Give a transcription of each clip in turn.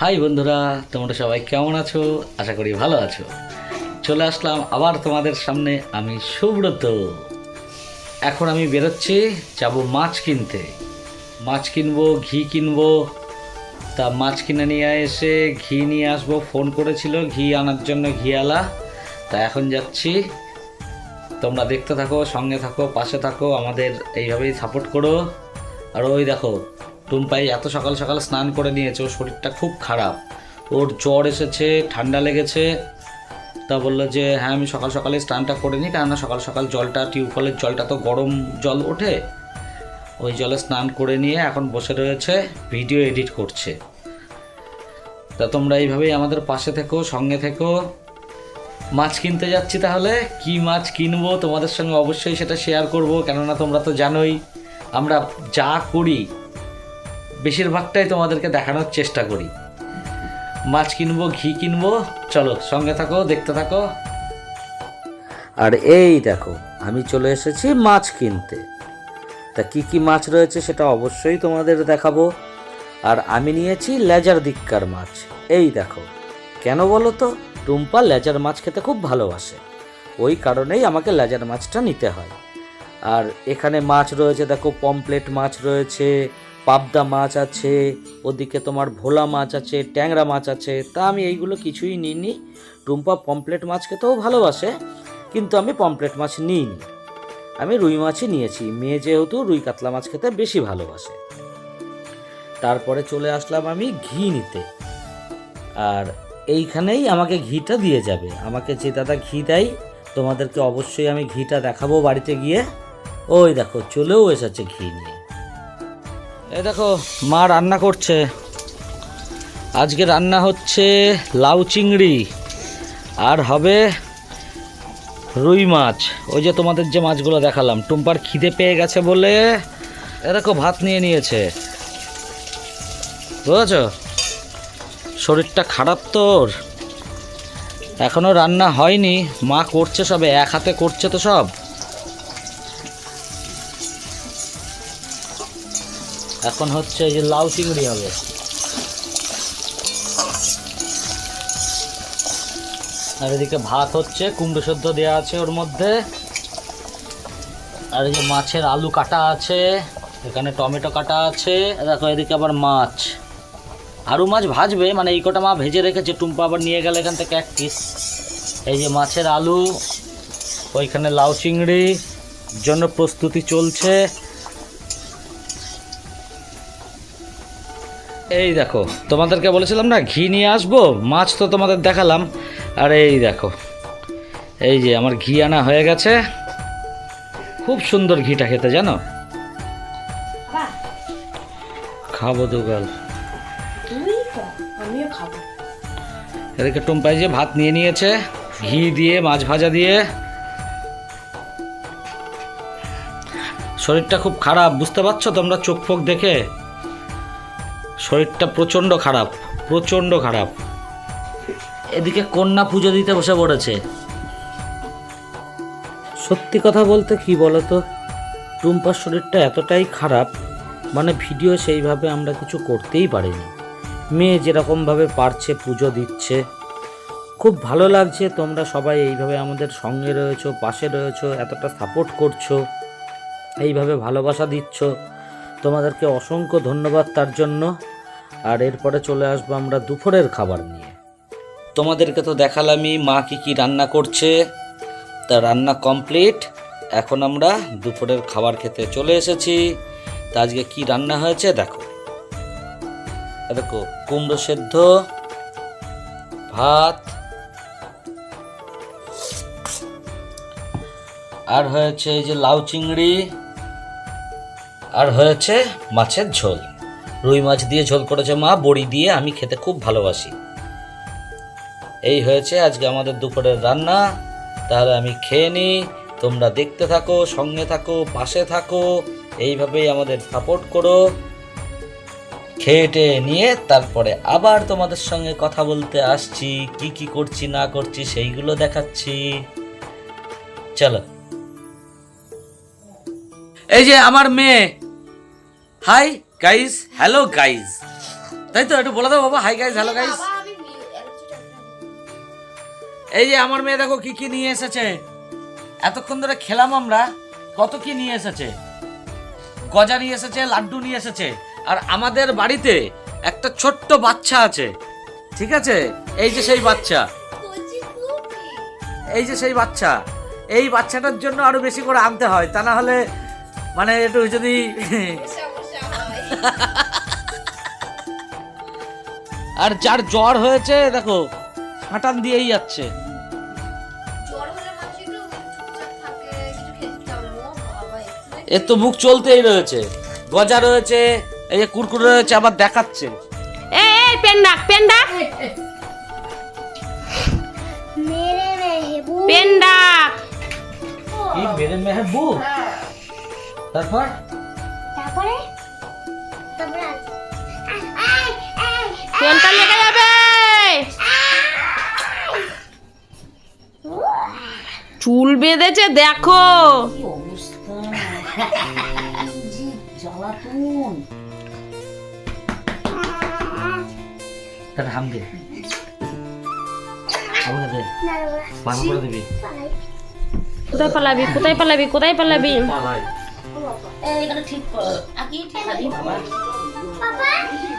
High বন্ধুরা, তোমরা সবাই কেমন আছো? আশা করি ভালো আছো। চলে আসলাম আবার তোমাদের সামনে, আমি সুব্রত। এখন আমি বেরোচ্ছি, যাব মাছ কিনতে। মাছ কিনবো, ঘি কিনবো। তা মাছ কিনে নিয়ে এসে ঘি নিয়ে আসব। ফোন করেছিল ঘি আনার জন্য ঘিয়ালা তা এখন যাচ্ছি। তোমরা দেখতে থাকো, সঙ্গে থাকো, পাশে থাকো, আমাদের এইভাবেই সাপোর্ট করো। আর ওই দেখো টুম্পাই এত সকাল সকাল স্নান করে নিয়েছে, ওর শরীরটা খুব খারাপ। ওর জ্বর এসেছে, ঠান্ডা লেগেছে। তা বলল যে হ্যাঁ আমি সকাল সকালে স্নানটা করে নিই, কেননা সকাল সকাল জলটা, টিউবওয়েলের জলটা তো গরম জল ওঠে। ওই জলে স্নান করে নিয়ে এখন বসে রয়েছে, ভিডিও এডিট করছে। তা তোমরা এইভাবেই আমাদের পাশে থেকো, সঙ্গে থেকো। মাছ কিনতে যাচ্ছি তাহলে? কি মাছ কিনবো? তোমাদের সঙ্গে অবশ্যই সেটা শেয়ার করব, কেননা তোমরা তো জানোই। আমরা যা করি বেশিরভাগটাই তোমাদেরকে দেখানোর চেষ্টা করি। মাছ কিনবো, ঘি কিনবো, চলো সঙ্গে থাকো, দেখতে থাকো। আর এই দেখো, আমি চলে এসেছি মাছ কিনতে। তা কি কি মাছ রয়েছে সেটা অবশ্যই তোমাদের দেখাবো। আর আমি নিয়েছি লেজার দিককার মাছ। এই দেখো, কেন বলো তো? টুম্পা লেজার মাছ খেতে খুব ভালোবাসে। ওই কারণেই আমাকে লেজার মাছটা নিতে হয়। আর এখানে মাছ রয়েছে, দেখো পমপ্লেট মাছ রয়েছে পাবদা মাছ আছে, ওদিকে তোমার ভোলা মাছ আছে, ট্যাংরা মাছ আছে। তা আমি এইগুলো কিছুই নিইনি। টুম্পা পমপ্লেট মাছ খেতেও ভালোবাসে, কিন্তু আমি পমপ্লেট মাছ নিইনি। আমি রুই মাছই নিয়েছি। মেয়ে যেহেতু রুই কাতলা মাছ খেতে বেশি ভালোবাসে। তারপরে চলে আসলাম আমি ঘি নিতে। আর এইখানেই আমাকে ঘিটা দিয়ে যাবে। আমাকে যে দাদা ঘি দেয়, তোমাদেরকে অবশ্যই আমি ঘিটা দেখাবো বাড়িতে গিয়ে। ওই দেখো, চলেও এসেছে ঘি নিয়ে। এই দেখো, মা রান্না করছে। আজকে রান্না হচ্ছে লাউ চিংড়ি, আর হবে রুই মাছ। ওই যে তোমাদের যে মাছগুলো দেখালাম, টুম্পার খিদে পেয়ে গেছে বলে এ দেখো, ভাত নিয়ে নিয়েছে। বুঝেছ? শরীরটা খারাপ তোর? এখনও রান্না হয়নি, মা করছে সবে, এক হাতে করছে তো সব। এখন হচ্ছে এই যে লাউ চিংড়ি হবে। আর এদিকে ভাত হচ্ছে, কুমড়ো সেদ্ধ দেওয়া আছে ওর মধ্যে। আর এই যে মাছের আলু কাটা আছে, এখানে টমেটো কাটা আছে, দেখো এদিকে আবার মাছ। আরও মাছ ভাজবে মানে এই কটা মা ভেজে রেখেছে, টুম্পা আবার নিয়ে গেলে এখান থেকে এক পিস এই যে মাছের আলু, ওইখানে লাউ চিংড়ি, জন্য প্রস্তুতি চলছে। এই দেখো তোমাদেরকে বলেছিলাম না ঘি নিয়ে আসব মাছ তো তোমাদের দেখালাম। আর এই দেখো এই যে আমার ঘি আনা হয়ে গেছে। খুব সুন্দর ঘিটা খেতে জানো? খাব দুগাল। এদিকে টুম্পাই যে ভাত নিয়ে নিয়েছে ঘি দিয়ে মাছ ভাজা দিয়ে। শরীরটা খুব খারাপ বুঝতে পারছ তোমরা চোখ ফোক দেখে? শরীরটা প্রচণ্ড খারাপ প্রচণ্ড খারাপ। এদিকে কন্যা পুজো দিতে বসে পড়েছে। সত্যি কথা বলতে কি বলতো? টুম্পার শরীরটা এতটাই খারাপ মানে ভিডিও সেইভাবে আমরা কিছু করতেই পারিনি। মেয়ে যেরকমভাবে পারছে, পুজো দিচ্ছে। খুব ভালো লাগছে তোমরা সবাই এইভাবে আমাদের সঙ্গে রয়েছো, পাশে রয়েছো, এতটা সাপোর্ট করছ, এইভাবে ভালোবাসা দিচ্ছ। তোমাদেরকে অসংখ্য ধন্যবাদ তার জন্য। আর এরপরে চলে আসব আমরা দুপুরের খাবার নিয়ে। তোমাদেরকে তো দেখালামই মা কি কি রান্না করছে। তা রান্না কমপ্লিট। এখন আমরা দুপুরের খাবার খেতে চলে এসেছি। তা আজকে কি রান্না হয়েছে দেখো। দেখো, কুমড়ো সেদ্ধ, ভাত, আর হয়েছে এই যে লাউ চিংড়ি আর হয়েছে মাছের ঝোল। রুই মাছ দিয়ে ঝোল করেছে মা, বড়ি দিয়ে আমি খেতে খুব ভালোবাসি। এই হয়েছে আজকে আমাদের দুপুরের রান্না। তাহলে আমি খেয়ে নিই তোমরা দেখতে থাকো, সঙ্গে থাকো, পাশে থাকো, এইভাবেই আমাদের সাপোর্ট করো। খেয়ে নিয়ে তারপরে আবার তোমাদের সঙ্গে কথা বলতে আসছি, কি কি করছি, না করছি, সেইগুলো দেখাচ্ছি। চলো। এই যে আমার মেয়ে হাই গাইস হ্যালো গাইস তাই তো একটু বলে দাও বাবা। Hi guys hello guys. এই যে আমার মেয়ে দেখো কি কি নিয়ে এসেছে। এতক্ষণ ধরে খেলাম আমরা কত কি নিয়ে এসেছে? গজা নিয়ে এসেছে লাড্ডু নিয়ে এসেছে। আর আমাদের বাড়িতে একটা ছোট্ট বাচ্চা আছে। ঠিক আছে? এই যে সেই বাচ্চা। এই যে সেই বাচ্চা। এই বাচ্চাটার জন্য আরও বেশি করে আনতে হয়। তা না হলে মানে একটু যদি। আর যার জ্বর হয়েছে দেখো হাঁটান দিয়েই যাচ্ছে। এর তো মুখ চলতেই রয়েছে। গজা রয়েছে এই যে কুরকুরে রয়েছে আবার দেখাচ্ছে। এই এই পেন ডাক পেন ডাক পেন ডাক কি মেরে মেহবুব? তারপর তারপরে? তারপরে? পেনটা লেগে যাবে। চুল বেঁধেছে দেখো। কোথায় পালাবি? কোথায় পালাবি? কোথায় পালাবি? ঠিক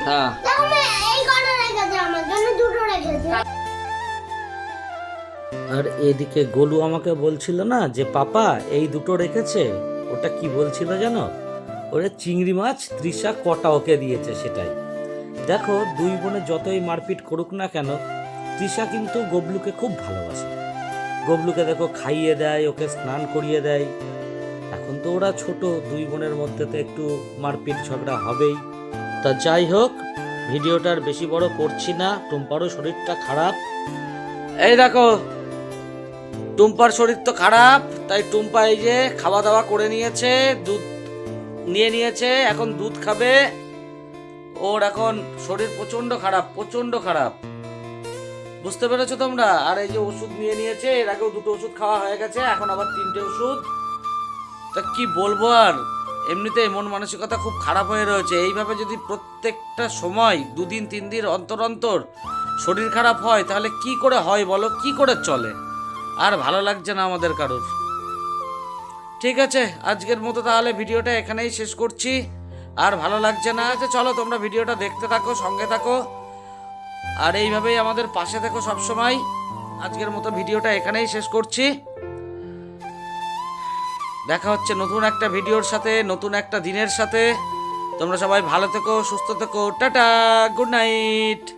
হ্যাঁ। আর এদিকে গোলু আমাকে বলছিল না যে পাপা এই দুটো রেখেছে? ওটা কি বলছিল জানো? ওরে চিংড়ি মাছ তৃষা কটা ওকে দিয়েছে সেটাই। দেখো দুই বোনে যতই মারপিট করুক না কেন তৃষা কিন্তু গবলুকে খুব ভালোবাসে। গবলুকে দেখো খাইয়ে দেয় ওকে স্নান করিয়ে দেয়। এখন তো ওরা ছোট দুই বোনের মধ্যে তো একটু মারপিট ঝগড়া হবেই। তা যাই হোক, ভিডিওটার বেশি বড় করছি না। টুম্পারও শরীরটা খারাপ। এই দেখো, টুম্পার শরীর তো খারাপ, তাই টুম্পা এই যে খাওয়া দাওয়া করে নিয়েছে, দুধ নিয়ে নিয়েছে, এখন দুধ খাবে। ওর এখন শরীর প্রচণ্ড খারাপ প্রচণ্ড খারাপ। বুঝতে পেরেছ তোমরা? আর এই যে ওষুধ নিয়ে নিয়েছে, এর আগেও দুটো ওষুধ খাওয়া হয়ে গেছে, এখন আবার তিনটে ওষুধ। তা কি বলব আর? এমনিতেই মন মানসিকতা খুব খারাপ হয়ে রয়েছে। এইভাবে যদি প্রত্যেকটা সময় দুদিন, তিন দিন অন্তর অন্তর শরীর খারাপ হয়, তাহলে কি করে হয় বলো? কি করে চলে? আর ভালো লাগছে না আমাদের কারোর। ঠিক আছে, আজকের মতো তাহলে ভিডিওটা এখানেই শেষ করছি। আর ভালো লাগছে না আচ্ছা চলো তোমরা ভিডিওটা দেখতে থাকো, সঙ্গে থাকো। আর এইভাবেই আমাদের পাশে থেকো সবসময়। আজকের মতো ভিডিওটা এখানেই শেষ করছি। দেখা হচ্ছে নতুন একটা ভিডিওর সাথে, নতুন একটা দিনের সাথে। তোমরা সবাই ভালো থেকো, সুস্থ থেকো। Tata, good night.